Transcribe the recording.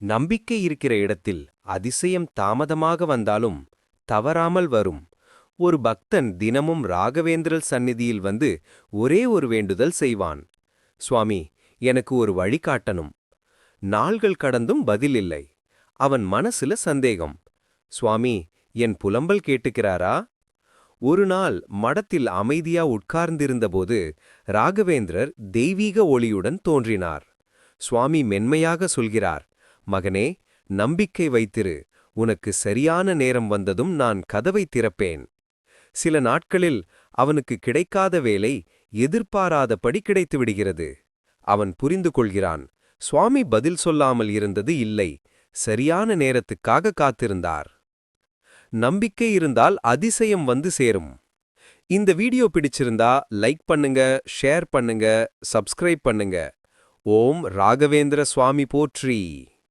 நம்பிக்கை இருக்கிற இடத்தில் அதிசயம் தாமதமாக வந்தாலும் தவறாமல் வரும். ஒரு பக்தன் தினமும் ராகவேந்திரல் சந்நிதியில் வந்து ஒரே ஒரு வேண்டுதல் செய்வான். சுவாமி எனக்கு ஒரு வழிகாட்டணும் நாள்கள் கடந்தும் பதில் இல்லை. அவன் மனசுல சந்தேகம். சுவாமி என் புலம்பல் கேட்டுக்கிறாரா? ஒரு நாள் மடத்தில் அமைதியா உட்கார்ந்திருந்தபோது ராகவேந்திரர் தெய்வீக ஒளியுடன் தோன்றினார். சுவாமி மென்மையாக சொல்கிறார். மகனே நம்பிக்கை வைத்திரு உனக்கு சரியான நேரம் வந்ததும் நான் கதவை திறப்பேன். சில நாட்களில் அவனுக்கு கிடைக்காத வேலை எதிர்பாராதபடி கிடைத்துவிடுகிறது அவன் புரிந்து கொள்கிறான் சுவாமி பதில் சொல்லாமல் இருந்தது இல்லை சரியான நேரத்துக்காக காத்திருந்தார். நம்பிக்கை இருந்தால் அதிசயம் வந்து சேரும். இந்த வீடியோ பிடிச்சிருந்தா லைக் பண்ணுங்க ஷேர் பண்ணுங்க சப்ஸ்கிரைப் பண்ணுங்க. ஓம் ராகவேந்திர சுவாமி போற்றி.